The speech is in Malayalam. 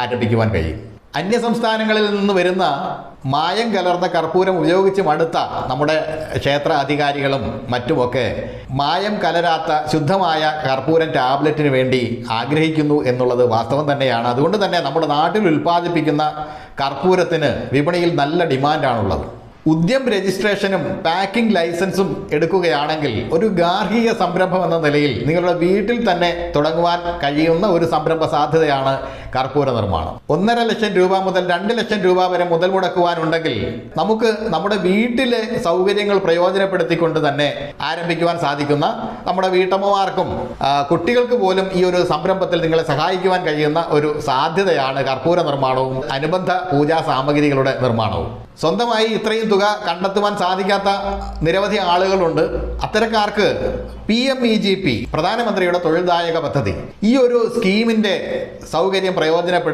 ആരംഭിക്കുവാൻ കഴിയും. അന്യ സംസ്ഥാനങ്ങളിൽ നിന്ന് വരുന്ന മായം കലർന്ന കർപ്പൂരം ഉപയോഗിച്ച് മടുത്ത നമ്മുടെ ക്ഷേത്ര അധികാരികളും മറ്റുമൊക്കെ മായം കലരാത്ത ശുദ്ധമായ കർപ്പൂരം ടാബ്ലറ്റിന് വേണ്ടി ആഗ്രഹിക്കുന്നു എന്നുള്ളത് വാസ്തവം തന്നെയാണ്. അതുകൊണ്ട് തന്നെ നമ്മുടെ നാട്ടിൽ ഉൽപ്പാദിപ്പിക്കുന്ന കർപ്പൂരത്തിന് വിപണിയിൽ നല്ല ഡിമാൻഡാണുള്ളത്. ഉദ്യം രജിസ്ട്രേഷനും പാക്കിംഗ് ലൈസൻസും എടുക്കുകയാണെങ്കിൽ ഒരു ഗാർഹിക സംരംഭം എന്ന നിലയിൽ നിങ്ങളുടെ വീട്ടിൽ തന്നെ തുടങ്ങുവാൻ കഴിയുന്ന ഒരു സംരംഭ സാധ്യതയാണ് കർപ്പൂര നിർമ്മാണം. ഒന്നര ലക്ഷം രൂപ മുതൽ രണ്ട് ലക്ഷം രൂപ വരെ മുതൽ മുടക്കുവാനുണ്ടെങ്കിൽ നമുക്ക് നമ്മുടെ വീട്ടിലെ സൗകര്യങ്ങൾ പ്രയോജനപ്പെടുത്തിക്കൊണ്ട് തന്നെ ആരംഭിക്കുവാൻ സാധിക്കുന്ന നമ്മുടെ വീട്ടമ്മമാർക്കും കുട്ടികൾക്ക് പോലും ഈ ഒരു സംരംഭത്തിൽ നിങ്ങളെ സഹായിക്കുവാൻ കഴിയുന്ന ഒരു സാധ്യതയാണ് കർപ്പൂര നിർമ്മാണവും അനുബന്ധ പൂജാ സാമഗ്രികളുടെ നിർമ്മാണവും. സ്വന്തമായി ഇത്രയും തുക കണ്ടെത്തുവാൻ സാധിക്കാത്ത നിരവധി ആളുകളുണ്ട്. അത്തരക്കാർക്ക് P M E G P പ്രധാനമന്ത്രിയുടെ തൊഴിൽദായക പദ്ധതി. ഈ ഒരു സ്കീമിന്റെ സൗകര്യം പ്രയോജനപ്പെടുത്തി.